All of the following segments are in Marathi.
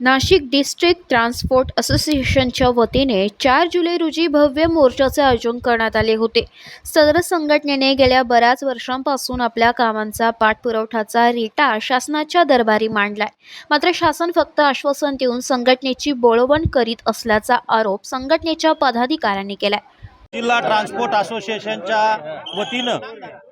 नाशिक डिस्ट्रिक्ट ट्रान्सपोर्ट असोसिएशनच्या वतीने चार जुलै रोजी भव्य मोर्चाचे आयोजन करण्यात आले होते. सदर संघटनेने गेल्या बऱ्याच वर्षांपासून आपल्या कामांचा पाठपुरवठाचा रिटा शासनाच्या दरबारी मांडलाय. मात्र शासन फक्त आश्वासन देऊन संघटनेची बोळवण करीत असल्याचा आरोप संघटनेच्या पदाधिकाऱ्यांनी केलाय. जिल्हा ट्रान्सपोर्ट असोसिएशनच्या वतीनं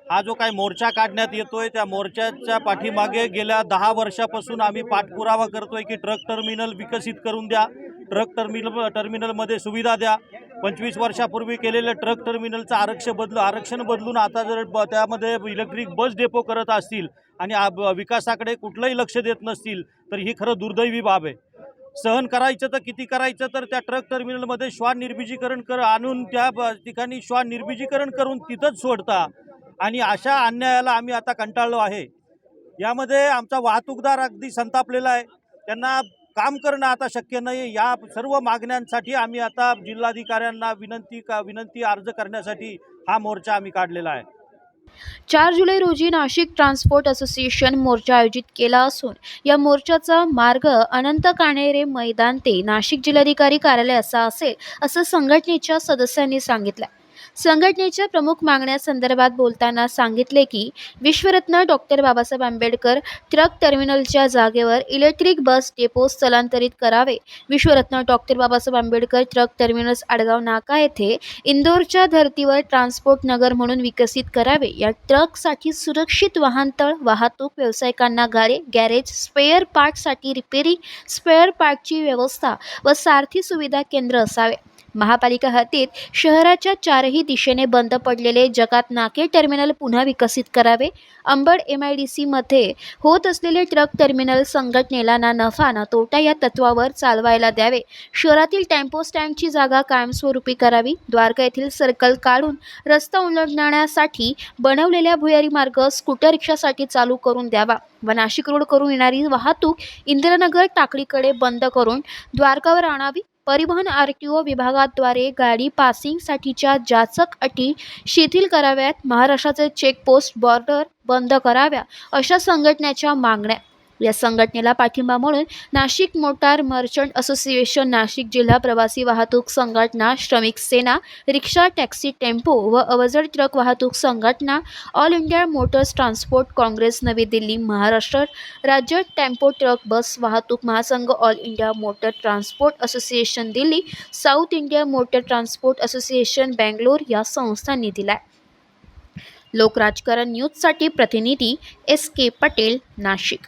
हा जो काही मोर्चा काढण्यात येतोय त्या मोर्चाच्या पाठीमागे गेल्या दहा वर्षापासून आम्ही पाठपुरावा करतोय की ट्रक टर्मिनल विकसित करून द्या ट्रक टर्मिनल टर्मिनलमध्ये सुविधा द्या. पंचवीस वर्षापूर्वी केलेलं ट्रक टर्मिनलचं आरक्षण बदल आरक्षण बदलून आता जर ब त्यामध्ये इलेक्ट्रिक बस डेपो करत असतील आणि विकासाकडे कुठलंही लक्ष देत नसतील तर ही खरं दुर्दैवी बाब आहे. सहन करायचं तर किती करायचं? तर त्या ट्रक टर्मिनलमध्ये श्वान निर्बिजीकरण कर आणून त्या ठिकाणी श्वान निर्बिजीकरण करून तिथंच सोडता. आणि अशा अन्यायाला आम्ही आता कंटाळलो आहे. यामध्ये आमचा वाहतूकदार अगदी संतापलेला आहे. त्यांना काम करणं आता शक्य नाही या सर्व मागण्यांसाठी आम्ही आता जिल्हाधिकाऱ्यांना विनंती का विनंती अर्ज करण्यासाठी हा मोर्चा आम्ही काढलेला आहे. चार जुलै रोजी नाशिक ट्रान्सपोर्ट असोसिएशन मोर्चा आयोजित केला असून या मोर्चाचा मार्ग अनंत काणेरे मैदान ते नाशिक जिल्हाधिकारी कार्यालय असा असेल असं संघटनेच्या सदस्यांनी सांगितलं. संघटनेच्या प्रमुख मागण्यासंदर्भात बोलताना सांगितले की विश्वरत्न डॉक्टर बाबासाहेब आंबेडकर ट्रक टर्मिनलच्या जागेवर इलेक्ट्रिक बस डेपो स्थलांतरित करावे. विश्वरत्न doctor Babasaheb Ambedkar truck terminals Adgaon नाका येथे इंदोरच्या धर्तीवर ट्रान्सपोर्ट नगर म्हणून विकसित करावे. या ट्रकसाठी सुरक्षित वाहनतळ वाहतूक व्यावसायिकांना गारे गॅरेज स्पेअर पार्टसाठी रिपेरिंग स्पेअर पार्टची व्यवस्था व सारथी सुविधा केंद्र असावे. महापालिका हद्दीत शहराच्या चारही दिशेने बंद पडलेले जगात नाके टर्मिनल पुन्हा विकसित करावे. अंबड एम आय डी सीमध्ये होत असलेले ट्रक टर्मिनल संघटनेला ना नफा ना तोटा या तत्वावर चालवायला द्यावे. शहरातील टेम्पो स्टँडची जागा कायमस्वरूपी करावी. द्वारका येथील सर्कल काढून रस्ता उलटण्यासाठी बनवलेल्या भुयारी मार्ग स्कूटर रिक्षासाठी चालू करून द्यावा. व नाशिक रोड करून येणारी वाहतूक इंदिरानगर टाकडीकडे बंद करून द्वारकावर आणावी. परिवहन आर टी ओ विभागाद्वारे गाडी पासिंगसाठीच्या जाचक अटी शिथिल कराव्यात. महाराष्ट्राचे चेकपोस्ट बॉर्डर बंद कराव्या अशा संघटनेच्या मागण्या या संघटनेला पाठिंबा म्हणून Nashik motor merchant association Nashik जिल्हा प्रवासी वाहतूक संघटना, श्रमिक सेना, रिक्षा, टॅक्सी, टेंपो व अवजड ट्रक वाहतूक संघटना all India motors transport congress नवी दिल्ली, महाराष्ट्र, राज्य टेंपो ट्रक, बस वाहतूक महासंघ all India motor transport association Delhi, south India motor transport association Bangalore या संस्थांनी दिलाय. लोकराजकारण न्यूजसाठी प्रतिनिधी एस के पटेल, नाशिक.